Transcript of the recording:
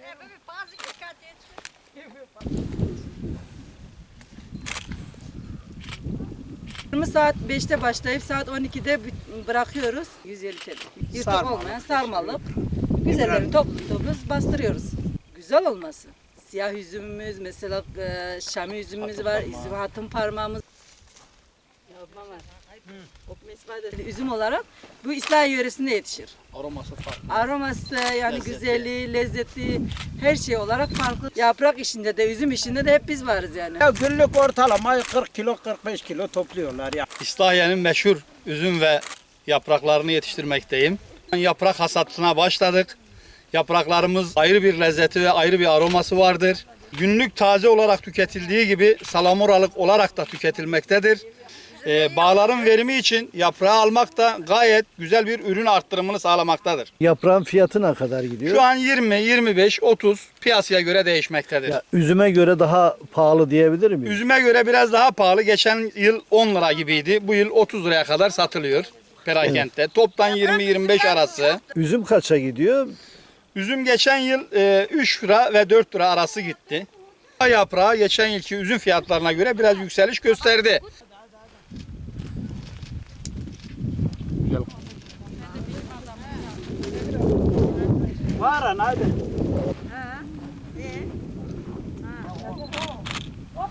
De bazı dikkat et. saat 5'te başlayıp saat 12'de bit- bırakıyoruz. 150 TL. Sarmalık. olmayan sarmalık. Güzelleri toplu toplu bastırıyoruz. Güzel olması. Siyah üzümümüz, mesela e, şami üzümümüz Hatın var, parmağı. üzüm hatın parmağımız. Üzüm olarak bu İslahi yöresinde yetişir. Aroması farklı. Aroması yani Lezzeti. güzelliği, lezzeti her şey olarak farklı. Yaprak işinde de üzüm işinde de hep biz varız yani. Ya günlük ortalama 40 kilo 45 kilo topluyorlar ya. İslahiye'nin meşhur üzüm ve yapraklarını yetiştirmekteyim. Yaprak hasatına başladık. Yapraklarımız ayrı bir lezzeti ve ayrı bir aroması vardır. Günlük taze olarak tüketildiği gibi salamuralık olarak da tüketilmektedir. Ee, bağların verimi için yaprağı almak da gayet güzel bir ürün arttırımını sağlamaktadır. Yaprağın fiyatı ne kadar gidiyor? Şu an 20, 25, 30 piyasaya göre değişmektedir. Ya, üzüme göre daha pahalı diyebilir miyim? Üzüme göre biraz daha pahalı. Geçen yıl 10 lira gibiydi. Bu yıl 30 liraya kadar satılıyor perakende. Toptan 20-25 arası. Üzüm kaça gidiyor? Üzüm geçen yıl e, 3 lira ve 4 lira arası gitti. Yaprağı geçen yılki üzüm fiyatlarına göre biraz yükseliş gösterdi. Varan e? hadi. Ha. Ne? Ha.